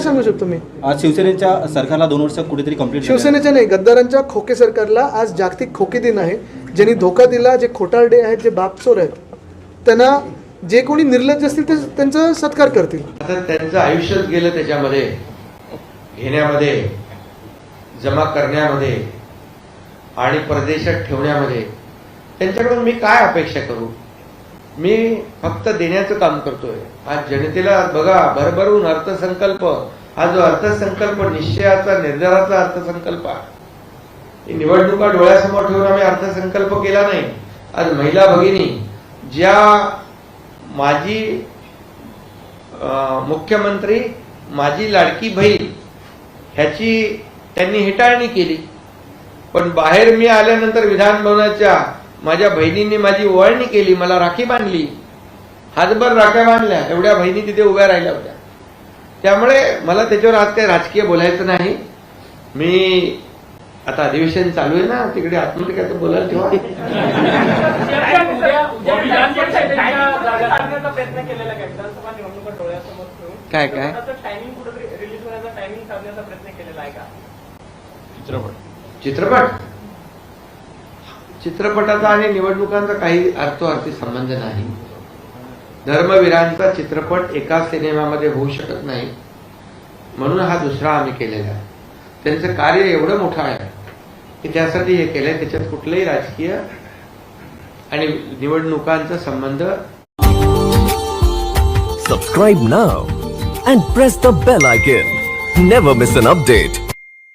सांगू शकतो मी? आज शिवसेनेच्या सरकारला दोन वर्ष कुठेतरी कंप्लीट शिवसेनेच्या नाही गद्दारांच्या खोके सरकारला आज जागतिक खोके दिन आहे. ज्यांनी धोका दिला जे खोटारडे आहेत जे बापचोर आहेत त्यांना जे कोणी निर्लज्ज असतील ते त्यांचा सत्कार करतील. आता त्यांचं आयुष्यच गेलं त्याच्यामध्ये. घेण्यामध्ये जमा करण्यामध्ये आणि परदेशात ठेवण्यामध्ये. त्यांच्याकडून मी काय अपेक्षा करू? मी फक्त देण्याचं काम करतोय. आज जनतेला बघा भरभरून अर्थसंकल्प. हा जो अर्थसंकल्प निश्चयाचा निर्धाराचा अर्थसंकल्प आहे. ही निवडणुका डोळ्यासमोर ठेवून आम्ही अर्थसंकल्प केला नाही. आज महिला भगिनी ज्या माझी मुख्यमंत्री माझी लाडकी बहीण ह्याची त्यांनी हिटाळणी केली. पण बाहेर मी आल्यानंतर विधान भवनाच्या माझ्या बहिणींनी माझी ओवाळणी केली मला राखी बांधली. हातभर राख्या बांधल्या एवढ्या बहिणी तिथे उभ्या राहिल्या होत्या. त्यामुळे मला त्याच्यावर आज काही राजकीय बोलायचं नाही. मी आता अधिवेशन चालू आहे ना तिकडे आतमध्ये काय तर बोलायला ठेवा काय काय? टायमिंग कुठेतरी रिलीज होण्याचा टायमिंग साधण्याचा प्रयत्न केलेला आहे का चित्रपट चित्रपटाचा आणि निवडणुकांचा काही अर्थोअर्थी संबंध नाही. धर्मवीरांचा चित्रपट एका सिनेमामध्ये होऊ शकत नाही. म्हणून हा दुसरा आम्ही केलेला आहे. त्यांचं कार्य एवढं मोठं आहे की त्यासाठी हे केलंय. त्याच्यात कुठलंही राजकीय आणि निवडणुकांचा संबंध subscribe now and press the bell icon never miss an update